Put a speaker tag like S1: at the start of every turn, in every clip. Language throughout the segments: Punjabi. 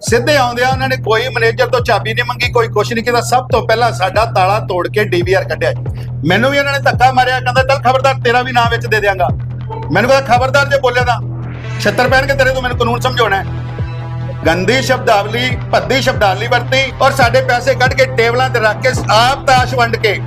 S1: ਸਿੱਧੇ ਆਉਂਦੇ ਉਹਨਾਂ ਨੇ ਕੋਈ ਮੈਨੇਜਰ ਤੋਂ ਚਾਬੀ ਨਹੀਂ ਮੰਗੀ, ਕੋਈ ਕੁਛ ਨਹੀਂ ਕੀਤਾ। ਸਭ ਤੋਂ ਪਹਿਲਾਂ ਸਾਡਾ ਤਾਲਾ ਤੋੜ ਕੇ ਡੀਵੀਆਰ ਕੱਢਿਆ ਮੈਨੂੰ ਵੀ ਉਹਨਾਂ ਨੇ ਧੱਕਾ ਮਾਰਿਆ, ਕਹਿੰਦਾ, ਚੱਲ ਖਬਰਦਾਰ, ਤੇਰਾ ਵੀ ਨਾਮ ਵਿੱਚ ਦੇ ਦਿਆਂਗਾ। ਮੈਨੂੰ ਕਹਿੰਦਾ, ਖਬਰਦਾਰ ਜੇ ਬੋਲਿਆ ਤਾਂ ਛੱਤਰ ਪਹਿਨ ਕੇ ਤੇਰੇ ਤੋਂ, ਮੈਨੂੰ ਕਾਨੂੰਨ ਸਮਝਾਉਣਾ ਗੰਦੀ ਸ਼ਬਦਾਵਲੀ, ਭੱਦੀ ਸ਼ਬਦਾਵਲੀ ਵਰਤੀ ਔਰ ਸਾਡੇ ਪੈਸੇ ਕੱਢ ਕੇ ਟੇਬਲਾਂ ਤੇ ਰੱਖ ਕੇ ਆਪ ਤਾਸ਼ ਵੰਡ ਕੇ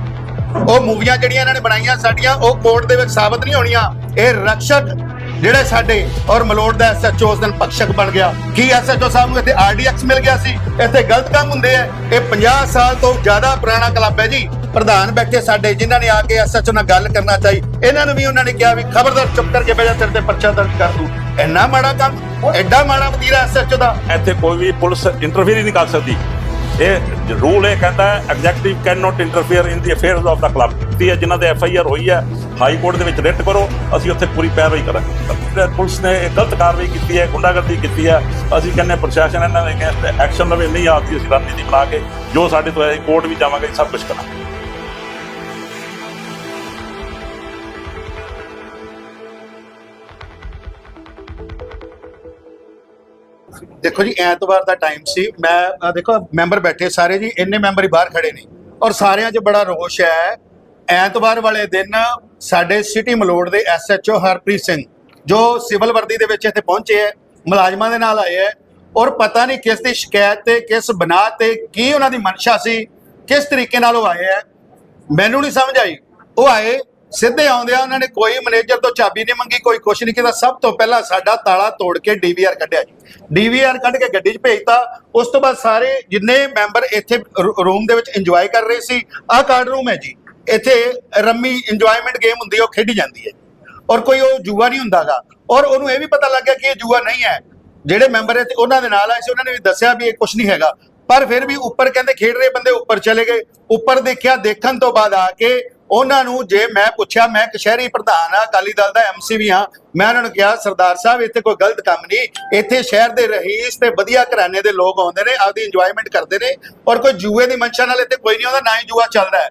S1: ਉਹ ਮੂਵੀਆਂ ਜਿਹੜੀਆਂ ਇਹਨਾਂ ਨੇ ਬਣਾਈਆਂ ਸਾਡੀਆਂ, ਉਹ ਕੋਰਟ ਦੇ ਵਿੱਚ ਸਾਬਤ ਨਹੀਂ ਹੋਣੀਆਂ। ਇਹ ਰਕਸ਼ਕ ਜਿਹੜੇ ਸਾਡੇ ਔਰ ਮਲੋੜ ਦਾ ਐਸਐਚਓ ਉਸ ਦਿਨ ਪਕਸ਼ਕ ਬਣ ਗਿਆ। ਕੀ ਐਸਐਚਓ ਸਾਹਿਬ ਨੂੰ ਇੱਥੇ ਆਰਡੀਐਕਸ ਮਿਲ ਗਿਆ ਸੀ? ਇੱਥੇ ਗਲਤ ਕੰਮ ਹੁੰਦੇ ਆ। ਇਹ 50 ਸਾਲ ਤੋਂ ਜ਼ਿਆਦਾ ਪੁਰਾਣਾ ਕਲੱਬ ਹੈ ਜੀ। ਪ੍ਰਧਾਨ ਬੈਠੇ ਸਾਡੇ, ਜਿਨ੍ਹਾਂ ਨੇ ਆ ਕੇ ਐਸਐਚਓ ਨਾਲ ਗੱਲ ਕਰਨਾ ਚਾਹੀ। ਇਹਨਾਂ ਨੂੰ ਵੀ ਉਹਨਾਂ ਨੇ ਕਿਹਾ ਵੀ ਖਬਰਦਾਰ ਚੁੱਪ ਕਰਕੇ ਬਹਿ ਜਾ, ਤੇਰੇ ਤੇ ਪਰਚਾ ਦਰਜ ਕਰ ਦੂ। ਇੰਨਾ ਮਾੜਾ ਕੰਮ, ਐਡਾ ਮਾੜਾ ਵਤੀਰਾ ਐਸਐਚਓ ਦਾ।
S2: ਇੱਥੇ ਕੋਈ ਵੀ ਪੁਲਿਸ ਇੰਟਰਫੀਅਰ ਹੀ ਨਹੀਂ ਕਰ ਸਕਦੀ। ਇਹ ਰੂਲ ਇਹ ਕਹਿੰਦਾ ਹੈ executive can not interfere in the affairs of the club ਤੇ ਇਹ ਜਿਨ੍ਹਾਂ ਦੇ ਐਫ ਆਈ ਆਰ ਹੋਈ ਹੈ ਹਾਈ ਕੋਰਟ ਦੇ ਵਿੱਚ ਰਿਟ ਕਰੋ, ਅਸੀਂ ਉੱਥੇ ਪੂਰੀ ਪੈਰਵਾਈ ਕਰਾਂਗੇ। ਪੁਲਿਸ ਨੇ ਇਹ ਗਲਤ ਕਾਰਵਾਈ ਕੀਤੀ ਹੈ, ਗੁੰਡਾਗਰਦੀ ਕੀਤੀ ਹੈ। ਅਸੀਂ ਕਹਿੰਦੇ ਪ੍ਰਸ਼ਾਸਨ ਇਹਨਾਂ ਦੇ ਅਗੇਂਸਟ ਐਕਸ਼ਨ ਲਵੇ, ਨਹੀਂ ਆਤੀ ਅਸੀਂ ਰਣਨੀਤੀ ਬਣਾ ਕੇ ਜੋ ਸਾਡੇ ਤੋਂ ਹੈ ਕੋਰਟ ਵੀ ਜਾਵਾਂਗੇ, ਸਭ ਕੁਝ ਕਰਾਂਗੇ।
S1: ਦੇਖੋ ਜੀ, ਐਤਵਾਰ ਦਾ ਟਾਈਮ ਸੀ। ਮੈਂ ਦੇਖੋ ਮੈਂਬਰ ਬੈਠੇ ਸਾਰੇ ਜੀ, ਇੰਨੇ ਮੈਂਬਰ ਹੀ ਬਾਹਰ ਖੜੇ ਨੇ। ਔਰ ਸਾਰਿਆਂ 'ਚ ਬੜਾ ਰੋਸ਼ ਹੈ। ਐਤਵਾਰ ਵਾਲੇ ਦਿਨ ਸਾਡੇ ਸਿਟੀ ਮਲੋੜ ਦੇ ਐਸਐਚਓ ਹਰਪ੍ਰੀਤ ਸਿੰਘ, ਜੋ ਸਿਵਲ ਵਰਦੀ ਦੇ ਵਿੱਚ ਇੱਥੇ ਪਹੁੰਚੇ ਹੈ, ਮੁਲਾਜ਼ਮਾਂ ਦੇ ਨਾਲ ਆਏ ਹੈ। ਔਰ ਪਤਾ ਨਹੀਂ ਕਿਸ ਦੀ ਸ਼ਿਕਾਇਤ ਤੇ, ਕਿਸ ਬਣਾ ਤੇ ਕੀ ਉਹਨਾਂ ਦੀ ਮਨਸ਼ਾ ਸੀ, ਕਿਸ ਤਰੀਕੇ ਨਾਲ ਉਹ ਆਏ ਹੈ। ਮੈਨੂੰ ਨਹੀਂ ਸਮਝ ਆਈ। ਉਹ ਆਏ ਸਿੱਧੇ ਆਉਂਦੇ ਆ ਉਹਨਾਂ ਨੇ ਕੋਈ ਮੈਨੇਜਰ ਤੋਂ ਚਾਬੀ ਨਹੀਂ ਮੰਗੀ, ਕੋਈ ਕੁਛ ਨਹੀਂ ਕੀਤਾ। ਸਭ ਤੋਂ ਪਹਿਲਾਂ ਸਾਡਾ ਤਾਲਾ ਤੋੜ ਕੇ ਡੀਵੀਆਰ ਕੱਢਿਆ ਜੀ। ਡੀਵੀਆਰ ਕੱਢ ਕੇ ਗੱਡੀ 'ਚ ਭੇਜਤਾ। ਉਸ ਤੋਂ ਬਾਅਦ ਸਾਰੇ ਜਿੰਨੇ ਮੈਂਬਰ ਇੱਥੇ ਰੂਮ ਦੇ ਵਿੱਚ ਇੰਜੋਏ ਕਰ ਰਹੇ ਸੀ, ਆਹ ਕਾਰਡ ਰੂਮ ਹੈ ਜੀ। ਇੱਥੇ ਰੰਮੀ ਇੰਜੋਇਮੈਂਟ ਗੇਮ ਹੁੰਦੀ ਹੈ, ਉਹ ਖੇਡੀ ਜਾਂਦੀ ਹੈ। ਔਰ ਕੋਈ ਉਹ ਜੂਆ ਨਹੀਂ ਹੁੰਦਾਗਾ। ਔਰ ਉਹਨੂੰ ਇਹ ਵੀ ਪਤਾ ਲੱਗ ਗਿਆ ਕਿ ਇਹ ਜੂਆ ਨਹੀਂ ਹੈ। ਜਿਹੜੇ ਮੈਂਬਰ ਇੱਥੇ, ਉਹਨਾਂ ਦੇ ਨਾਲ ਆਏ ਸੀ, ਉਹਨਾਂ ਨੇ ਵੀ ਦੱਸਿਆ ਵੀ ਇਹ ਕੁਝ ਨਹੀਂ ਹੈਗਾ। ਪਰ ਫਿਰ ਵੀ ਉੱਪਰ ਕਹਿੰਦੇ ਖੇਡ ਰਹੇ ਬੰਦੇ ਉੱਪਰ ਚਲੇ ਗਏ। ਉੱਪਰ ਦੇਖਿਆ, ਦੇਖਣ ਤੋਂ ਬਾਅਦ ਆ ਕੇ ਉਹਨਾਂ ਨੂੰ ਜੇ ਮੈਂ ਪੁੱਛਿਆ, ਮੈਂ ਇੱਕ ਸ਼ਹਿਰੀ ਪ੍ਰਧਾਨ ਆ ਅਕਾਲੀ ਦਲ ਦਾ ਐਮਸੀ ਵੀ ਹਾਂ, ਮੈਂ ਉਹਨਾਂ ਨੂੰ ਕਿਹਾ, ਸਰਦਾਰ ਸਾਹਿਬ, ਇੱਥੇ ਕੋਈ ਗਲਤ ਕੰਮ ਨਹੀਂ। ਇੱਥੇ ਸ਼ਹਿਰ ਦੇ ਰਹੀਸ ਤੇ ਵਧੀਆ ਘਰਾਣੇ ਦੇ ਲੋਕ ਆਉਂਦੇ ਨੇ, ਆਪਦੀ ਇੰਜੋਇਮੈਂਟ ਕਰਦੇ ਨੇ ਔਰ ਕੋਈ ਜੂਏ ਦੀ ਮਨਸ਼ਾ ਨਾਲ ਇੱਥੇ ਕੋਈ ਨਹੀਂ ਆਉਂਦਾ, ਨਾ ਹੀ ਜੂਆ ਚੱਲਦਾ ਹੈ।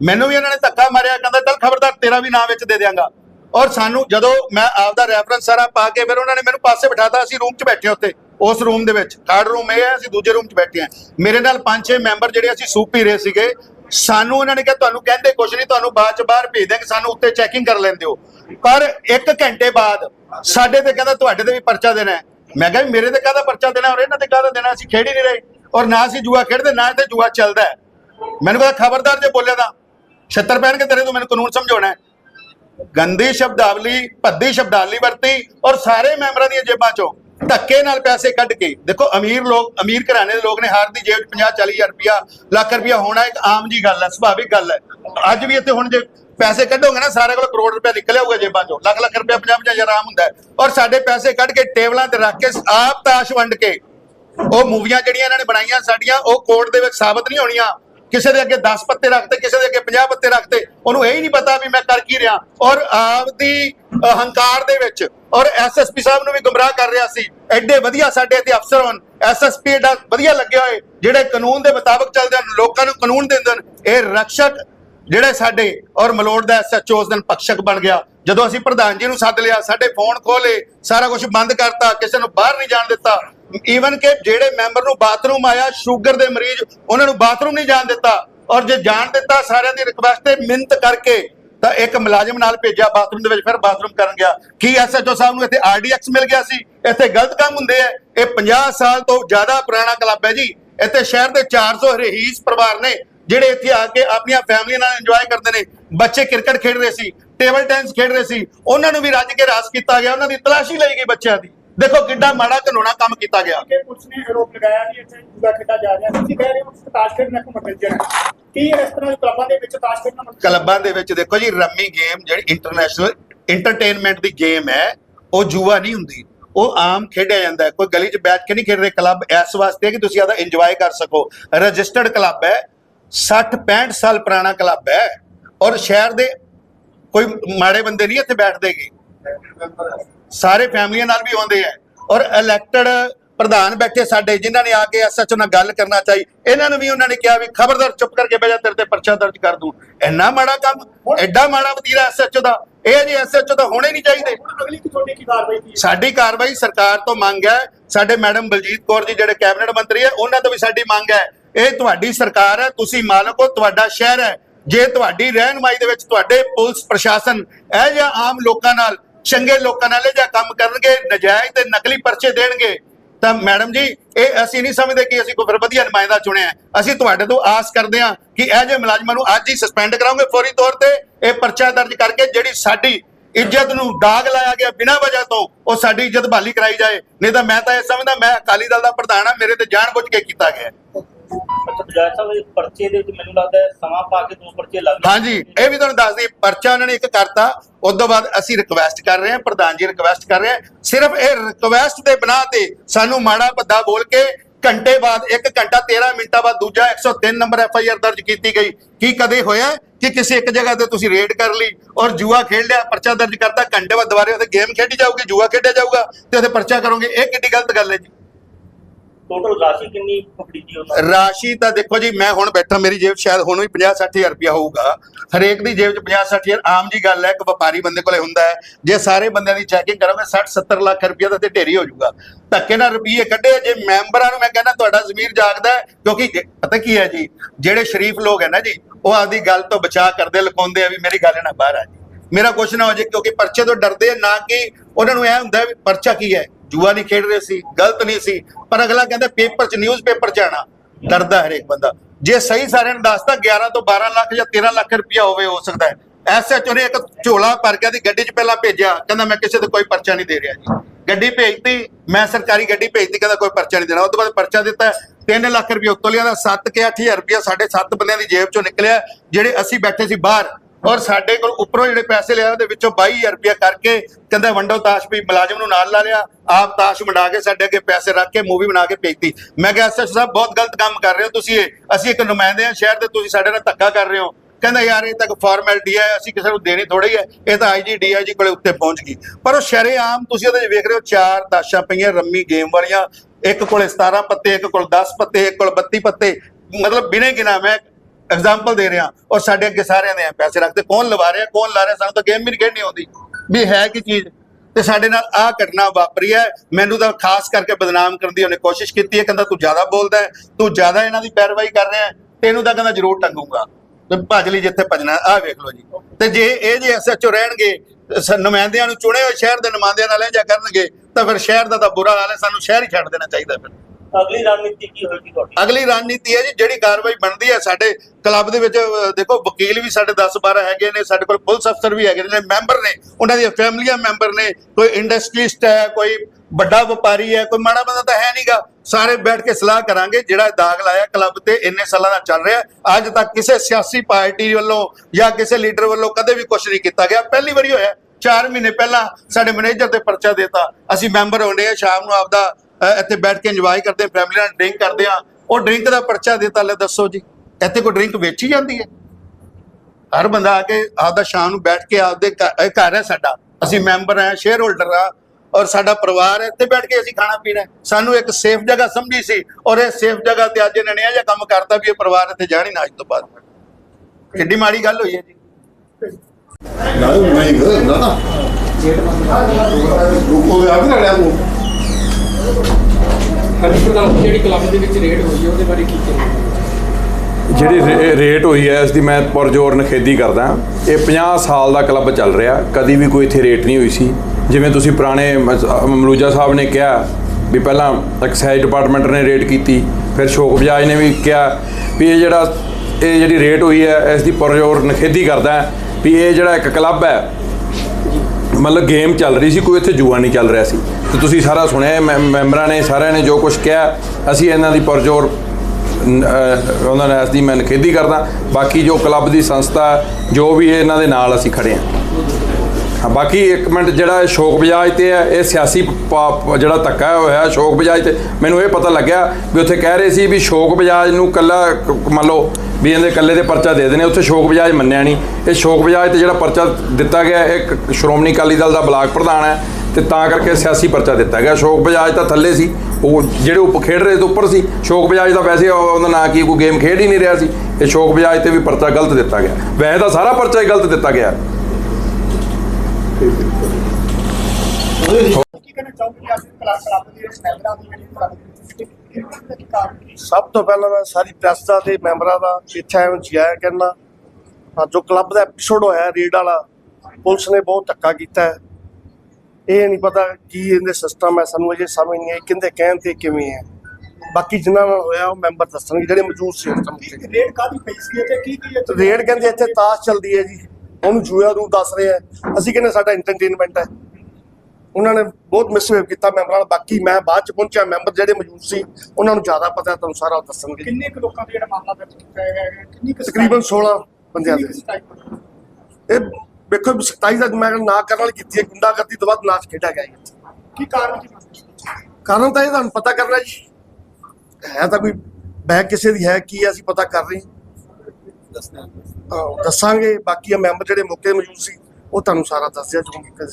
S1: ਮੈਨੂੰ ਵੀ ਉਹਨਾਂ ਨੇ ਧੱਕਾ ਮਾਰਿਆ, ਕਹਿੰਦਾ, ਚੱਲ ਖਬਰਦਾਰ, ਤੇਰਾ ਵੀ ਨਾਂ ਵਿੱਚ ਦੇ ਦਿਆਂਗਾ। ਔਰ ਸਾਨੂੰ ਜਦੋਂ ਮੈਂ ਆਪਦਾ ਰੈਫਰੈਂਸ ਸਾਰਾ ਪਾ ਕੇ ਫਿਰ ਉਹਨਾਂ ਨੇ ਮੈਨੂੰ ਪਾਸੇ ਬਿਠਾਤਾ, ਅਸੀਂ ਰੂਮ 'ਚ ਬੈਠੇ ਉੱਤੇ ਉਸ ਰੂਮ ਦੇ ਵਿੱਚ। ਕਾਰਡ ਰੂਮ ਇਹ ਹੈ, ਅਸੀਂ ਦੂਜੇ ਰੂਮ 'ਚ ਬੈਠੇ ਹਾਂ। ਮੇਰੇ ਨਾਲ ਪੰਜ ਛੇ ਮੈਂਬਰ ਜਿਹੜੇ ਅਸੀਂ ਸੂਪ ਪੀ ਰਹੇ ਸੀਗੇ ਸਾਨੂੰ ਉਹਨਾਂ ਨੇ ਕਿਹਾ, ਤੁਹਾਨੂੰ ਕਹਿੰਦੇ ਕੁਝ ਨਹੀਂ, ਤੁਹਾਨੂੰ ਬਾਅਦ 'ਚ ਬਾਹਰ ਭੇਜ ਦੇਣਗੇ ਸਾਨੂੰ ਉੱਤੇ ਚੈਕਿੰਗ ਕਰ ਲੈਂਦੇ ਹੋ। ਪਰ ਇੱਕ ਘੰਟੇ ਬਾਅਦ ਸਾਡੇ ਤੇ ਕਹਿੰਦਾ, ਤੁਹਾਡੇ ਤੇ ਵੀ ਪਰਚਾ ਦੇਣਾ ਹੈ। ਮੈਂ ਕਿਹਾ ਵੀ ਮੇਰੇ ਤੇ ਕਾਹਦਾ ਪਰਚਾ ਦੇਣਾ ਔਰ ਇਹਨਾਂ ਤੇ ਕਾਹਦਾ ਦੇਣਾ? ਅਸੀਂ ਖੇਡ ਹੀ ਨਹੀਂ ਰਹੇ ਔਰ ਨਾ ਅਸੀਂ ਜੂਆ ਖੇਡਦੇ, ਨਾ ਤੇ ਜੂਆ ਚੱਲਦਾ ਹੈ। ਮੈਨੂੰ ਕਹਿੰਦਾ, ਖਬਰਦਾਰ ਜੇ ਬੋਲਿਆ ਤਾਂ, ਛੱਤਰ ਪਹਿਨ ਕੇ ਤੇਰੇ ਤੋਂ ਮੈਨੂੰ ਕਾਨੂੰਨ ਸਮਝਾਉਣਾ ਗੰਦੀ ਸ਼ਬਦਾਵਲੀ, ਭੱਦੀ ਸ਼ਬਦਾਵਲੀ ਵਰਤੀ ਔਰ ਸਾਰੇ ਮੈਂਬਰਾਂ ਦੀਆਂ ਜੇਬਾਂ ਚੋਂ ਧੱਕੇ ਨਾਲ ਪੈਸੇ ਕੱਢ ਕੇ। ਦੇਖੋ, ਅਮੀਰ ਲੋਕ, ਅਮੀਰ ਘਰਾਣੇ ਦੇ ਲੋਕ ਨੇ, ਹਰ ਦੀ ਜੇਬ 'ਚ 50 40000 ਰੁਪਇਆ, ਲੱਖ ਰੁਪਇਆ ਹੋਣਾ ਇੱਕ ਆਮ ਜੀ ਗੱਲ ਹੈ, ਸੁਭਾਵਿਕ ਗੱਲ ਹੈ। ਅੱਜ ਵੀ ਇੱਥੇ ਹੁਣ ਜੇ ਪੈਸੇ ਕੱਢੋਗੇ ਨਾ ਸਾਰੇ ਕੋਲ ਕਰੋੜ ਰੁਪਇਆ ਨਿਕਲਿਆ ਹੋਊਗਾ ਜੇਬਾਂ 'ਚੋਂ। ਲੱਖ ਲੱਖ ਰੁਪਇਆ 50 50 ਹਜ਼ਾਰ ਆਮ ਹੁੰਦਾ ਔਰ ਸਾਡੇ ਪੈਸੇ ਕੱਢ ਕੇ ਟੇਬਲਾਂ ਤੇ ਰੱਖ ਕੇ ਆਪ ਤਾਸ਼ ਵੰਡ ਕੇ, ਉਹ ਮੂਵੀਆਂ ਜਿਹੜੀਆਂ ਇਹਨਾਂ ਨੇ ਬਣਾਈਆਂ, ਸਾਡੀਆਂ, ਉਹ ਕੋਰਟ ਦੇ ਵਿੱਚ ਸਾਬਤ ਨਹੀਂ ਹੋਣੀਆਂ। ਕਿਸੇ ਦੇ ਅੱਗੇ 10 ਪੱਤੇ ਰੱਖਦੇ ਕਿਸੇ ਦੇ ਅੱਗੇ 50 ਪੱਤੇ ਰੱਖਦੇ ਉਹਨੂੰ ਇਹ ਹੀ ਨਹੀਂ ਪਤਾ ਵੀ ਮੈਂ ਕਰ ਕੀ ਰਿਹਾ। ਔਰ ਆਪਦੀ ਅਹੰਕਾਰ ਦੇ ਵਿੱਚ, ਔਰ ਐਸਐਸਪੀ ਸਾਹਿਬ ਨੂੰ ਵੀ ਗੁੰਮਰਾਹ ਕਰ ਰਿਹਾ ਸੀ। ਐਡੇ ਵਧੀਆ ਸਾਡੇ ਇੱਥੇ ਅਫਸਰ ਹੋਣ ਐਸਐਸਪੀ ਦਾ ਵਧੀਆ ਲੱਗਿਆ ਹੋਏ, ਜਿਹੜੇ ਕਾਨੂੰਨ ਦੇ ਮੁਤਾਬਕ ਚੱਲਦੇ ਹਨ, ਲੋਕਾਂ ਨੂੰ ਕਾਨੂੰਨ ਦਿੰਦੇ ਹਨ, ਇਹ ਰਕਸ਼ਕ ਜਿਹੜੇ ਸਾਡੇ, ਔਰ ਮਲੋੜ ਦਾ ਐਸਐਚਓ ਉਸ ਦਿਨ ਪਕਸ਼ਕ ਬਣ ਗਿਆ। ਜਦੋਂ ਅਸੀਂ ਪ੍ਰਧਾਨ ਜੀ ਨੂੰ ਸੱਦ ਲਿਆ, ਸਾਡੇ ਫੋਨ ਖੋਲੇ ਸਾਰਾ ਕੁਝ ਬੰਦ ਕਰਤਾ, ਕਿਸੇ ਨੂੰ ਬਾਹਰ ਨਹੀਂ ਜਾਣ ਦਿੱਤਾ ਈਵਨ ਕਿ ਜਿਹੜੇ ਮੈਂਬਰ ਨੂੰ ਬਾਥਰੂਮ ਆਇਆ, ਸ਼ੂਗਰ ਦੇ ਮਰੀਜ਼, ਉਹਨਾਂ ਨੂੰ ਬਾਥਰੂਮ ਨਹੀਂ ਜਾਣ ਦਿੱਤਾ। ਔਰ ਜੇ ਜਾਣ ਦਿੱਤਾ ਸਾਰਿਆਂ ਦੀ ਰਿਕਵੈਸਟ ਤੇ ਮਿਹਨਤ ਕਰਕੇ, ਤਾਂ ਇੱਕ ਮੁਲਾਜ਼ਮ ਨਾਲ ਭੇਜਿਆ ਬਾਥਰੂਮ ਦੇ ਵਿੱਚ, ਫਿਰ ਬਾਥਰੂਮ ਕਰਨ ਗਿਆ। ਕੀ ਐਸਐਚਓ ਸਾਹਿਬ ਨੂੰ ਇੱਥੇ ਆਰਡੀਐਕਸ ਮਿਲ ਗਿਆ ਸੀ? ਇੱਥੇ ਗਲਤ ਕੰਮ ਹੁੰਦੇ ਆ। ਇਹ 50 ਸਾਲ ਤੋਂ ਜ਼ਿਆਦਾ ਪੁਰਾਣਾ ਕਲੱਬ ਹੈ ਜੀ। ਇੱਥੇ ਸ਼ਹਿਰ ਦੇ 400 ਰਹੀਸ ਪਰਿਵਾਰ ਨੇ, ਜਿਹੜੇ ਇੱਥੇ ਆ ਕੇ ਆਪਣੀਆਂ ਫੈਮਲੀਆਂ ਨਾਲ ਇੰਜੋਏ ਕਰਦੇ ਨੇ। ਬੱਚੇ ਕ੍ਰਿਕਟ ਖੇਡ ਰਹੇ ਸੀ ਟੇਬਲ ਟੈਨਿਸ ਖੇਡ ਰਹੇ ਸੀ। ਉਹਨਾਂ ਨੂੰ ਵੀ ਰੱਜ ਕੇ ਰਾਸ ਕੀਤਾ ਗਿਆ। ਉਹਨਾਂ ਦੀ ਤਲਾਸ਼ੀ ਲਈ ਗਈ ਬੱਚਿਆਂ ਦੀ। ਦੇਖੋ ਕਿੱਡਾ ਮਾੜਾ ਕਾਨੂੰਨਾ ਕੰਮ ਕੀਤਾ ਗਿਆ।
S3: ਕਿ ਪੁਲਿਸ ਨੇ ਆਰੋਪ ਲਗਾਇਆ ਕਿ ਇੱਥੇ ਜੂਆ ਖੇਡਿਆ ਜਾ ਰਿਹਾ। ਤੁਸੀਂ ਕਹਿ ਰਹੇ ਹੋ ਕਿ ਤਾਸ਼ ਖੇਡਣਾ ਕੋ ਮਨੋਰੰਜਨ ਹੈ ਕੀ ਇਸ ਤਰ੍ਹਾਂ ਦੇ ਕਲੱਬਾਂ ਦੇ ਵਿੱਚ ਤਾਸ਼ ਖੇਡਣਾ
S1: ਕਲੱਬਾਂ ਦੇ ਵਿੱਚ ਦੇਖੋ ਜੀ ਰੰਮੀ ਗੇਮ ਜਿਹੜੀ ਇੰਟਰਨੈਸ਼ਨਲ ਇੰਟਰਟੇਨਮੈਂਟ ਦੀ ਗੇਮ ਹੈ ਉਹ ਜੂਆ ਨਹੀਂ ਹੁੰਦੀ। ਉਹ ਆਮ ਖੇਡਿਆ ਜਾਂਦਾ ਹੈ। ਕੋਈ ਗਲੀ 'ਚ ਬੈਠ ਕੇ ਨਹੀਂ ਖੇਡ ਰਹੇ। ਕਲੱਬ ਇਸ ਵਾਸਤੇ ਕਿ ਤੁਸੀਂ ਆਦਾ ਇੰਜੋਏ ਕਰ ਸਕੋ। ਰਜਿਸਟਰਡ ਕਲੱਬ ਹੈ। 60 65 ਸਾਲ ਪੁਰਾਣਾ ਕਲੱਬ ਹੈ। ਔਰ ਸ਼ਹਿਰ ਦੇ ਕੋਈ ਮਾੜੇ ਬੰਦੇ ਨਹੀਂ ਇੱਥੇ ਬੈਠਦੇਗੇ ਸਾਰੇ ਫੈਮਲੀਆਂ ਨਾਲ ਵੀ ਆਉਂਦੇ ਆ। ਔਰ ਇਲੈਕਟਡ ਪ੍ਰਧਾਨ ਬੈਠੇ ਸਾਡੇ ਜਿਨ੍ਹਾਂ ਨੇ ਆ ਕੇ ਐਸਐਚਓ ਨਾਲ ਗੱਲ ਕਰਨਾ ਚਾਹੀ ਇਹਨਾਂ ਨੂੰ ਵੀ ਉਹਨਾਂ ਨੇ ਕਿਹਾ ਵੀ ਖਬਰਦਾਰ ਚੁੱਪ ਕਰਕੇ ਬਹਿ ਜਾ ਤੇਰੇ ਤੇ ਪਰਚਾ ਦਰਜ ਕਰ ਦੂੰ। ਇੰਨਾ ਮਾੜਾ ਕੰਮ ਐਡਾ ਮਾੜਾ ਵਤੀਰਾ ਐਸਐਚਓ ਦਾ ਇਹ ਜੀ ਐਸਐਚਓ ਤਾਂ ਹੋਣੇ ਨਹੀਂ ਚਾਹੀਦੇ।
S3: ਹੁਣ ਅਗਲੀ ਕੀ ਤੁਹਾਡੀ ਕੀ ਕਾਰਵਾਈ ਕੀ ਹੈ
S1: ਸਾਡੀ ਕਾਰਵਾਈ ਸਰਕਾਰ ਤੋਂ ਮੰਗ ਹੈ। ਸਾਡੇ ਮੈਡਮ ਬਲਜੀਤ ਕੌਰ ਜੀ ਜਿਹੜੇ ਕੈਬਨਿਟ ਮੰਤਰੀ ਹੈ ਉਹਨਾਂ ਤੋਂ ਵੀ ਸਾਡੀ ਮੰਗ ਹੈ। ਇਹ ਤੁਹਾਡੀ ਸਰਕਾਰ ਹੈ ਤੁਸੀਂ ਮਾਲਕ ਹੋ ਤੁਹਾਡਾ ਸ਼ਹਿਰ ਹੈ। ਜੇ ਤੁਹਾਡੀ ਰਹਿਨਮਾਈ ਦੇ ਵਿੱਚ ਤੁਹਾਡੇ ਪੁਲਿਸ ਪ੍ਰਸ਼ਾਸਨ ਇਹ ਜਿਹਾ ਆਮ ਲੋਕਾਂ ਨਾਲ ਚੰਗੇ ਲੋਕਾਂ ਨਾਲ ਇਹ ਜਿਹਾ ਕੰਮ ਕਰਨਗੇ, ਨਜਾਇਜ਼ ਤੇ ਨਕਲੀ ਪਰਚੇ ਦੇਣਗੇ। ਤਾਂ ਮੈਡਮ ਜੀ, ਇਹ ਅਸੀਂ ਨਹੀਂ ਸਮਝਦੇ ਕਿ ਅਸੀਂ ਕੋਈ ਫਿਰ ਵਧੀਆ ਨੁਮਾਇੰਦਾ ਚੁਣਿਆ ਅਸੀਂ ਤੁਹਾਡੇ ਤੋਂ ਆਸ ਕਰਦੇ ਹਾਂ ਕਿ ਇਹ ਜਿਹੇ ਮੁਲਾਜ਼ਮਾਂ ਨੂੰ ਅੱਜ ਹੀ ਸਸਪੈਂਡ ਕਰਾਉਂਗੇ ਫੌਰੀ ਤੌਰ ਤੇ। ਇਹ ਪਰਚਾ ਦਰਜ ਕਰਕੇ ਜਿਹੜੀ ਸਾਡੀ ਇੱਜ਼ਤ ਨੂੰ ਦਾਗ ਲਾਇਆ ਗਿਆ ਬਿਨਾਂ ਵਜ੍ਹਾ ਤੋਂ, ਉਹ ਸਾਡੀ ਇੱਜ਼ਤ ਬਹਾਲੀ ਕਰਾਈ ਜਾਏ। ਨਹੀਂ ਤਾਂ ਮੈਂ ਤਾਂ ਇਹ ਸਮਝਦਾ, ਮੈਂ ਅਕਾਲੀ ਦਲ ਦਾ ਪ੍ਰਧਾਨ ਹਾਂ, ਮੇਰੇ ਤੇ ਜਾਣ ਬੁੱਝ ਕੇ ਕੀਤਾ ਗਿਆ
S4: ਬਜਾਜ ਸਾਹਿਬ ਇਹ ਪਰਚੇ ਦੇ ਵਿੱਚ ਮੈਨੂੰ ਲੱਗਦਾ ਹੈ ਸਮਾਂ ਪਾ ਕੇ ਦੋ ਪਰਚੇ ਲੱਗ
S1: ਹਾਂਜੀ ਇਹ ਵੀ ਤੁਹਾਨੂੰ ਦੱਸ ਦਈਏ ਪਰਚਾ ਉਹਨਾਂ ਨੇ ਇੱਕ ਕਰਤਾ ਉਸ ਤੋਂ ਬਾਅਦ ਅਸੀਂ ਰਿਕਵੈਸਟ ਕਰ ਰਹੇ ਹਾਂ ਪ੍ਰਧਾਨ ਜੀ ਰਿਕਵੈਸਟ ਕਰ ਰਹੇ ਆ ਸਿਰਫ ਇਹ ਰਿਕਵੈਸਟ ਦੇ ਬਣਾ ਤੇ ਸਾਨੂੰ ਮਾੜਾ ਭੱਦਾ ਬੋਲ ਕੇ ਘੰਟੇ ਬਾਅਦ 1 ਘੰਟਾ 13 ਮਿੰਟਾਂ ਬਾਅਦ ਦੂਜਾ 103 ਨੰਬਰ ਐਫ ਆਈ ਆਰ ਦਰਜ ਕੀਤੀ ਗਈ। ਕੀ ਕਦੇ ਹੋਇਆ ਕਿ ਕਿਸੇ ਇੱਕ ਜਗ੍ਹਾ ਤੇ ਤੁਸੀਂ ਰੇਡ ਕਰ ਲਈ ਔਰ ਜੂਆ ਖੇਡ ਲਿਆ ਪਰਚਾ ਦਰਜ ਕਰਤਾ ਘੰਟੇ ਬਾਅਦ ਦੁਬਾਰੇ ਉਹਦੇ ਗੇਮ ਖੇਡੀ ਜਾਊਗੀ ਜੂਆ ਖੇਡਿਆ ਜਾਊਗਾ ਤੇ ਉਹਦੇ ਪਰਚਾ ਕਰੋਗੇ? ਇਹ ਕਿੱਡੀ ਗਲਤ ਗੱਲ ਹੈ ਜੀ।
S4: ਟੋਟਲ ਰਾਸ਼ੀ ਕਿੰਨੀ ਪਕੜੀ ਉਹਨਾਂ
S1: ਰਾਸ਼ੀ ਤਾਂ ਦੇਖੋ ਜੀ, ਮੈਂ ਹੁਣ ਬੈਠਾ, ਮੇਰੀ ਜੇਬ ਸ਼ਾਇਦ ਹੁਣ ਵੀ 50 60000 ਰੁਪਇਆ ਹੋਊਗਾ। ਹਰੇਕ ਦੀ ਜੇਬ 'ਚ 50 60000 ਆਮ ਜੀ ਗੱਲ ਹੈ ਕਿ ਵਪਾਰੀ ਬੰਦੇ ਕੋਲੇ ਹੁੰਦਾ ਹੈ। ਜੇ ਸਾਰੇ ਬੰਦਿਆਂ ਦੀ ਚੈਕਿੰਗ ਕਰੋਗੇ 60 70 ਲੱਖ ਰੁਪਇਆ ਤਾਂ ਤੇ ਢੇਰੀ ਹੋ ਜਾਊਗਾ। ਧੱਕੇ ਨਾਲ ਰੁਪਈਏ ਕੱਢੇ, ਜੇ ਮੈਂਬਰਾਂ ਨੂੰ ਮੈਂ ਕਹਿੰਦਾ, ਤੁਹਾਡਾ ਜ਼ਮੀਰ ਜਾਗਦਾ ਕਿਉਂਕਿ ਪਤਾ ਕੀ ਹੈ ਜੀ, ਜਿਹੜੇ ਸ਼ਰੀਫ ਲੋਕ ਹੈ ਨਾ ਜੀ, ਉਹ ਆਪਦੀ ਗੱਲ ਤੋਂ ਬਚਾ ਕਰਦੇ, ਲੁਕਾਉਂਦੇ ਆ ਵੀ ਮੇਰੀ ਗੱਲ ਨਾ ਬਾਹਰ ਆ ਜੀ। ਮੇਰਾ ਕੁਛ ਨਾ ਹੋ ਜੇ, ਕਿਉਂਕਿ ਪਰਚੇ ਤੋਂ ਡਰਦੇ ਆ, ਨਾ ਕਿ ਉਹਨਾਂ ਨੂੰ ਇਹ ਹੁੰਦਾ ਵੀ ਪਰਚਾ ਕੀ ਹੈ? ਜੂਆ ਨਹੀਂ ਖੇਡ ਰਹੇ ਸੀ, ਗਲਤ ਨਹੀਂ ਸੀ, ਪਰ ਅਗਲਾ ਕਹਿੰਦਾ ਪੇਪਰ 'ਚ ਨਿਊਜ਼ ਪੇਪਰ 'ਚ ਆਣਾ। ਡਰਦਾ ਹਰੇਕ ਬੰਦਾ। ਜੇ ਸਹੀ ਸਾਰਿਆਂ ਨੂੰ ਦੱਸਦਾ 11 ਤੋਂ 12 ਲੱਖ ਜਾਂ 13 ਲੱਖ ਰੁਪਇਆ ਹੋਵੇ, ਹੋ ਸਕਦਾ ਹੈ। ਐਸਐਚਓ ਨੇ ਇੱਕ ਝੋਲਾ ਭਰ ਕੇ ਦੀ ਗੱਡੀ 'ਚ ਪਹਿਲਾਂ ਭੇਜਿਆ। ਕਹਿੰਦਾ, ਮੈਂ ਕਿਸੇ ਤੇ ਕੋਈ ਪਰਚਾ ਨਹੀਂ ਦੇ ਰਿਹਾ ਜੀ। ਗੱਡੀ ਭੇਜਤੀ, ਮੈਂ ਸਰਕਾਰੀ ਗੱਡੀ ਭੇਜਤੀ, ਕਹਿੰਦਾ, ਕੋਈ ਪਰਚਾ ਨਹੀਂ ਦੇਣਾ। ਉਸ ਤੋਂ ਬਾਅਦ ਪਰਚਾ ਦਿੱਤਾ 3 ਲੱਖ ਰੁਪਏ ਉੱਤੋਂ ਲਿਆ ਦਾ 7 ਕੇ 8000 ਰੁਪਏ ਸਾਡੇ 7 ਬੰਦਿਆਂ ਦੀ ਜੇਬ 'ਚੋਂ ਨਿਕਲਿਆ, ਜਿਹੜੇ ਅਸੀਂ ਬੈਠੇ ਸੀ ਬਾਹਰ ਔਰ ਸਾਡੇ ਕੋਲ ਉੱਪਰੋਂ ਜਿਹੜੇ ਪੈਸੇ ਲਿਆ, ਉਹਦੇ ਵਿੱਚੋਂ 22000 ਰੁਪਇਆ ਕਰਕੇ ਕਹਿੰਦਾ ਵੰਡੋ ਤਾਸ਼ ਵੀ ਮੁਲਾਜ਼ਮ ਨੂੰ ਨਾਲ ਲਾ ਲਿਆ। ਆਪ ਤਾਸ਼ ਮੰਡਾ ਕੇ ਸਾਡੇ ਅੱਗੇ ਪੈਸੇ ਰੱਖ ਕੇ ਮੂਵੀ ਬਣਾ ਕੇ ਭੇਜਤੀ। ਮੈਂ ਕਿਹਾ ਐਸਐਸ ਸਾਹਿਬ, ਬਹੁਤ ਗਲਤ ਕੰਮ ਕਰ ਰਹੇ ਹੋ ਤੁਸੀਂ ਇਹ। ਅਸੀਂ ਇੱਕ ਨੁਮਾਇੰਦੇ ਹਾਂ ਸ਼ਹਿਰ ਦੇ, ਤੁਸੀਂ ਸਾਡੇ ਨਾਲ ਧੱਕਾ ਕਰ ਰਹੇ ਹੋ। ਕਹਿੰਦਾ, ਯਾਰ, ਇਹ ਤੱਕ ਫਾਰਮੈਲਿਟੀ ਹੈ, ਅਸੀਂ ਕਿਸੇ ਨੂੰ ਦੇਣੀ ਥੋੜੀ ਹੈ। ਇਹ ਤਾਂ ਆਈਜੀ ਡੀਆਈਜੀ ਕੋਲੇ ਉੱਤੇ ਪਹੁੰਚ ਗਈ। ਪਰ ਉਹ ਸ਼ਰੇਆਮ ਤੁਸੀਂ ਉਹਦੇ 'ਚ ਵੇਖ ਰਹੇ ਹੋ, ਚਾਰ ਤਾਸ਼ਾਂ ਪਈਆਂ, ਰੰਮੀ ਗੇਮ ਵਾਲੀਆਂ। ਇੱਕ ਕੋਲੇ 17 ਪੱਤੇ, ਇੱਕ ਕੋਲ 10 ਪੱਤੇ, ਇੱਕ ਕੋਲ 32 ਪੱਤੇ। ਮਤਲਬ ਬਿਨੇ ਗਿਣਾ ਮੈਂ ਐਗਜ਼ਾਮਪਲ ਦੇ ਰਿਹਾ ਔਰ ਸਾਡੇ ਅੱਗੇ ਸਾਰਿਆਂ ਦੇ ਪੈਸੇ ਰੱਖਦੇ, ਕੌਣ ਲਵਾ ਰਿਹਾ, ਕੌਣ ਲਾ ਰਿਹਾ, ਸਾਨੂੰ ਤਾਂ ਗੇਮ ਵੀ ਨਹੀਂ ਖੇਡਣੀ ਆਉਂਦੀ। ਵੀ ਹੈ ਕੀ ਚੀਜ਼? ਤੇ ਸਾਡੇ ਨਾਲ ਆਹ ਘਟਨਾ ਵਾਪਰੀ ਹੈ, ਮੈਨੂੰ ਤਾਂ ਖਾਸ ਕਰਕੇ ਬਦਨਾਮ ਕਰਨ ਦੀ ਉਹਨੇ ਕੋਸ਼ਿਸ਼ ਕੀਤੀ ਹੈ, ਕਹਿੰਦਾ ਤੂੰ ਜ਼ਿਆਦਾ ਬੋਲਦਾ ਤੂੰ ਜ਼ਿਆਦਾ ਇਹਨਾਂ ਦੀ ਪੈਰਵਾਈ ਕਰ ਰਿਹਾ ਹੈ ਤੈਨੂੰ ਤਾਂ ਕਹਿੰਦਾ ਜ਼ਰੂਰ ਟੰਗੂਗਾ। ਤੇ ਭੱਜ ਲਈ ਜਿੱਥੇ ਭੱਜਣਾ, ਆਹ ਵੇਖ ਲਓ ਜੀ। ਤੇ ਜੇ ਇਹ ਜੇ ਐਸਐਚਓ ਰਹਿਣਗੇ ਨੁਮਾਇੰਦਿਆਂ ਨੂੰ ਚੁਣੇ ਹੋਏ ਸ਼ਹਿਰ ਦੇ ਨੁਮਾਇੰਦਿਆਂ ਨਾਲ ਇਹ ਜਾ ਕਰਨਗੇ, ਤਾਂ ਫਿਰ ਸ਼ਹਿਰ ਦਾ ਤਾਂ ਬੁਰਾ ਹਾਲ ਹੈ, ਸਾਨੂੰ ਸ਼ਹਿਰ ਹੀ ਛੱਡ ਦੇਣਾ ਚਾਹੀਦਾ ਫਿਰ।
S4: ਅਗਲੀ ਰਣਨੀਤੀ ਕੀ ਹੋਏਗੀ ਤੁਹਾਡੀ?
S1: ਅਗਲੀ ਰਣਨੀਤੀ ਹੈ ਜੀ, ਜਿਹੜੀ ਕਾਰਵਾਈ ਬਣਦੀ ਹੈ ਸਾਡੇ ਕਲੱਬ ਦੇ ਵਿੱਚ ਦੇਖੋ, ਵਕੀਲ ਵੀ ਸਾਡੇ 10 12 ਹੈਗੇ ਨੇ, ਸਾਡੇ ਕੋਲ ਪੁਲਿਸ ਅਫਸਰ ਵੀ ਹੈਗੇ ਨੇ, ਮੈਂਬਰ ਨੇ, ਉਹਨਾਂ ਦੀਆਂ ਫੈਮਲੀਆਂ ਮੈਂਬਰ ਨੇ, ਕੋਈ ਇੰਡਸਟਰੀਸਟ ਹੈ, ਕੋਈ ਵੱਡਾ ਵਪਾਰੀ ਹੈ, ਕੋਈ ਮਾੜਾ ਬੰਦਾ ਤਾਂ ਹੈ ਨਹੀਂਗਾ ਸਾਰੇ ਬੈਠ ਕੇ ਸਲਾਹ ਕਰਾਂਗੇ, ਜਿਹੜਾ ਦਾਗ ਲਾਇਆ ਕਲੱਬ ਤੇ, ਇੰਨੇ ਸਾਲਾਂ ਦਾ ਚੱਲ ਰਿਹਾ। ਅੱਜ ਤੱਕ ਕਿਸੇ ਸਿਆਸੀ ਪਾਰਟੀ ਵੱਲੋਂ ਜਾਂ ਕਿਸੇ ਲੀਡਰ ਵੱਲੋਂ ਕਦੇ ਵੀ ਕੁਝ ਨਹੀਂ ਕੀਤਾ ਗਿਆ। ਪਹਿਲੀ ਵਾਰੀ ਹੋਇਆ। 4 ਮਹੀਨੇ ਪਹਿਲਾਂ ਸਾਡੇ ਮੈਨੇਜਰ ਤੇ ਪਰਚਾ ਦੇਤਾ। ਅਸੀਂ ਮੈਂਬਰ ਹੋਣੇ ਆ ਸ਼ਾਮ ਨੂੰ ਆਪਦਾ ਇੱਥੇ ਬੈਠ ਕੇ ਇੰਜੋਏ ਕਰਦੇ ਫੈਮਿਲੀ ਨਾਲ ਡਰਿੰਕ ਕਰਦੇ ਆ ਉਹ ਡਰਿੰਕ ਦਾ ਪਰਚਾ ਦੇਤਾ ਲੈ ਦੱਸੋ ਜੀ। ਇੱਥੇ ਕੋਈ ਡਰਿੰਕ ਵੇਚੀ ਜਾਂਦੀ ਹੈ? ਹਰ ਬੰਦਾ ਆ ਕੇ ਆਪਦਾ ਸ਼ਾਮ ਨੂੰ ਬੈਠ ਕੇ ਆਪਦੇ ਘਰ ਹੈ ਸਾਡਾ। ਅਸੀਂ ਮੈਂਬਰ ਆ ਸ਼ੇਅਰ ਹੋਲਡਰ ਆ ਔਰ ਸਾਡਾ ਪਰਿਵਾਰ ਹੈ, ਇੱਥੇ ਬੈਠ ਕੇ ਅਸੀਂ ਖਾਣਾ ਪੀਣਾ ਸਾਨੂੰ ਇੱਕ ਸੇਫ ਜਗ੍ਹਾ ਸਮਝੀ ਸੀ ਔਰ ਇਹ ਸੇਫ ਜਗ੍ਹਾ ਤੇ ਅੱਜ ਇਹਨਾਂ ਨੇ ਇਹ ਜਿਹਾ ਕੰਮ ਕਰਤਾ ਵੀ ਇਹ ਪਰਿਵਾਰ ਇੱਥੇ ਜਾਣੀ ਨਾ ਅੱਜ ਤੋਂ ਬਾਅਦ। ਕਿੱਡੀ ਮਾੜੀ ਗੱਲ ਹੋਈ ਹੈ ਜੀ।
S5: ਨਾਲੇ ਨਹੀਂ ਨਾ ਨਾ। ਰੁਕੋ, ਆ ਵੀ ਲੜਿਆ ਤੂੰ
S6: ਹਾਂਜੀ ਪ੍ਰਧਾਨ ਜਿਹੜੀ ਕਲੱਬ ਦੇ ਵਿੱਚ ਰੇਡ ਹੋਈ ਹੈ, ਉਹਦੇ ਬਾਰੇ ਕੀ ਕਹਿਣਾ
S7: ਜਿਹੜੀ ਰੇ- ਰੇਟ ਹੋਈ ਹੈ, ਇਸ ਦੀ ਮੈਂ ਪੁਰਜੋਰ ਨਖੇਦੀ ਕਰਦਾ। ਇਹ 50 ਸਾਲ ਦਾ ਕਲੱਬ ਚੱਲ ਰਿਹਾ, ਕਦੀ ਵੀ ਕੋਈ ਇੱਥੇ ਰੇਟ ਨਹੀਂ ਹੋਈ ਸੀ। ਜਿਵੇਂ ਤੁਸੀਂ ਪੁਰਾਣੇ ਮਸ- ਮਮਲੂਜਾ ਸਾਹਿਬ ਨੇ ਕਿਹਾ ਵੀ ਪਹਿਲਾਂ ਐਕਸਾਈਜ਼ ਡਿਪਾਰਟਮੈਂਟ ਨੇ ਰੇਟ ਕੀਤੀ, ਫਿਰ ਸ਼ੋਕ ਬਜਾਜ ਨੇ ਵੀ ਕਿਹਾ ਵੀ ਇਹ ਜਿਹੜਾ, ਇਹ ਜਿਹੜੀ ਰੇਟ ਹੋਈ ਹੈ, ਇਸ ਦੀ ਪੁਰਜੋਰ ਨਖੇਦੀ ਕਰਦਾ ਵੀ ਇਹ ਜਿਹੜਾ ਇੱਕ ਕਲੱਬ ਹੈ, ਮਤਲਬ ਗੇਮ ਚੱਲ ਰਹੀ ਸੀ, ਕੋਈ ਇੱਥੇ ਜੂਆ ਨਹੀਂ ਚੱਲ ਰਿਹਾ ਸੀ। ਤੇ ਤੁਸੀਂ ਸਾਰਾ ਸੁਣਿਆ, ਮੈਂ- ਮੈਂਬਰਾਂ ਨੇ, ਸਾਰਿਆਂ ਨੇ ਜੋ ਕੁਝ ਕਿਹਾ, ਅਸੀਂ ਇਹਨਾਂ ਦੀ ਪੁਰਜੋਰ ਉਹਨਾਂ ਨੇ ਇਸ ਦੀ ਮੈਂ ਨਿਖੇਧੀ ਕਰਦਾ। ਬਾਕੀ ਜੋ ਕਲੱਬ ਦੀ ਸੰਸਥਾ, ਜੋ ਵੀ ਇਹਨਾਂ ਦੇ ਨਾਲ ਅਸੀਂ ਖੜੇ ਹਾਂ। ਬਾਕੀ ਇੱਕ ਮਿੰਟ ਜਿਹੜਾ ਸ਼ੋਕ ਬਜਾਜ ਤੇ ਹੈ, ਇਹ ਸਿਆਸੀ ਪਾ- ਜਿਹੜਾ ਧੱਕਾ ਹੋਇਆ ਸ਼ੋਕ ਬਜਾਜ ਤੇ, ਮੈਨੂੰ ਇਹ ਪਤਾ ਲੱਗਿਆ ਵੀ ਉੱਥੇ ਕਹਿ ਰਹੇ ਸੀ ਵੀ ਸ਼ੋਕ ਬਜਾਜ ਨੂੰ ਕੱਲਾ ਮੰਨ ਲਓ ਵੀ ਇਹਦੇ ਕੱਲੇ ਦੇ ਪਰਚਾ ਦੇ ਦੇਣੇ, ਉੱਥੇ ਸ਼ੋਕ ਬਜਾਜ ਮੰਨਿਆ ਨਹੀਂ। ਇਹ ਸ਼ੋਕ ਬਜਾਜ ਤੇ ਜਿਹੜਾ ਪਰਚਾ ਦਿੱਤਾ ਗਿਆ, ਇਹ ਇੱਕ ਸ਼੍ਰੋਮਣੀ ਅਕਾਲੀ ਦਲ ਦਾ ਬਲਾਕ ਪ੍ਰਧਾਨ ਹੈ। ਤੇ ਤਾਂ ਕਰਕੇ ਸਿਆਸੀ ਪਰਚਾ ਦਿੱਤਾ ਗਿਆ। ਸ਼ੋਕ ਬਜਾਜ ਤਾਂ ਥੱਲੇ ਸੀ। ਉਹ ਜਿਹੜੇ ਉੱਪ ਖੇਡ ਰਹੇ ਤੋਂ ਉੱਪਰ ਸੀ। ਸ਼ੋਕ ਬਜਾਜ ਦਾ ਵੈਸੇ ਉਹਦਾ ਨਾਂ ਕੀ, ਕੋਈ ਗੇਮ ਖੇਡ ਹੀ ਨਹੀਂ ਰਿਹਾ ਸੀ। ਇਹ ਸ਼ੋਕ ਬਜਾਜ ਤੇ ਵੀ ਪਰਚਾ ਗਲਤ ਦਿੱਤਾ ਗਿਆ। ਵੈਸੇ ਤਾਂ ਸਾਰਾ ਪਰਚਾ ਹੀ ਗਲਤ ਦਿੱਤਾ ਗਿਆ।
S8: ਸਭ ਤੋਂ ਪਹਿਲਾਂ ਮੈਂ ਸਾਰੀ ਪ੍ਰੈਸ ਦਾ ਤੇ ਮੈਂਬਰਾਂ ਦਾ ਇੱਥੇ ਆਇਆ ਜੀ ਆਇਆ ਜੋ ਕਲੱਬ ਦਾ ਐਪੀਸੋਡ ਹੋਇਆ ਰੇਡ ਵਾਲਾ, ਪੁਲਿਸ ਨੇ ਬਹੁਤ ਧੱਕਾ ਕੀਤਾ ਹੈ। ਇਹ ਨਹੀਂ ਪਤਾ ਕੀ ਇਹਦੇ ਸਿਸਟਮ ਹੈ ਸਾਨੂੰ ਅਜੇ ਸਮਝ ਨਹੀਂ ਆਈ ਕਿੰਦੇ ਕਹਿਣ ਤੇ ਕਿਵੇਂ ਹੈ। ਬਾਕੀ ਜਿਨ੍ਹਾਂ ਨਾਲ ਹੋਇਆ ਉਹ ਮੈਂਬਰ ਦੱਸਣਗੇ ਜਿਹੜੇ ਮੌਜੂਦ ਸੀ ਉਸ ਤੇ
S3: ਰੇਟ ਕਾਦੀ ਪਈ ਸੀ ਤੇ ਕੀ ਕੀ ਇੱਥੇ?
S8: ਰੇਡ ਕਹਿੰਦੇ ਇੱਥੇ ਤਾਸ਼ ਚੱਲਦੀ ਹੈ ਜੀ। ਉਹਨੂੰ ਜੂਆ ਨੂੰ ਦੱਸ ਰਹੇ ਆ ਅਸੀਂ ਕਹਿੰਦੇ ਸਾਡਾ ਐਂਟਰਟੇਨਮੈਂਟ ਹੈ। ਉਹਨਾਂ ਨੇ ਬਹੁਤ ਮਿਸਬਿਹੇਵ ਕੀਤਾ ਮੈਂਬਰਾਂ ਨਾਲ। ਬਾਕੀ ਮੈਂ ਬਾਅਦ ਚ ਪਹੁੰਚਿਆ ਮੈਂਬਰ ਜਿਹੜੇ ਮੌਜੂਦ ਸੀ ਉਹਨਾਂ ਨੂੰ ਜ਼ਿਆਦਾ ਪਤਾ ਤੁਹਾਨੂੰ ਸਾਰਾ ਉਹ ਦੱਸਣਗੇ।
S3: ਕਿੰਨੇ ਕੁ ਲੋਕਾਂ ਦਾ ਜਿਹੜਾ ਮਾਮਲਾ ਦਰਜ ਕੀਤਾ ਗਿਆ ਹੈ? ਕਿੰਨੀ ਕੁ
S8: ਤਕਰੀਬਨ 16 ਬੰਦਿਆਂ ਦੇ? ਇਹ ਵੇਖੋ ਵੀ 27 ਦਾ ਮੈਂ ਨਾ ਕਰਨ ਵਾਲੀ ਕੀਤੀ ਹੈ ਗੁੰਡਾਗਰਦੀ ਤੋਂ ਬਾਅਦ ਨਾਚ ਖੇਡਿਆ ਗਿਆ ਜੀ।
S3: ਕੀ ਕਾਰਨ
S8: ਕਾਰਨ ਤਾਂ ਇਹ ਤੁਹਾਨੂੰ ਪਤਾ ਕਰਨਾ ਜੀ। ਹੈ ਤਾਂ ਕੋਈ ਬਹਿ ਕਿਸੇ ਦੀ ਹੈ ਕੀ ਅਸੀਂ ਪਤਾ ਕਰ ਰਹੇ ਦੱਸਾਂਗੇ ਬਾਕੀ ਆ ਮੈਂਬਰ ਜਿਹੜੇ ਮੌਕੇ ਮੌਜੂਦ ਸੀ ਉਹ ਤੁਹਾਨੂੰ ਸਾਰਾ ਦੱਸ ਦਿਆ ਜੋ ਵੀ ਕਦੇ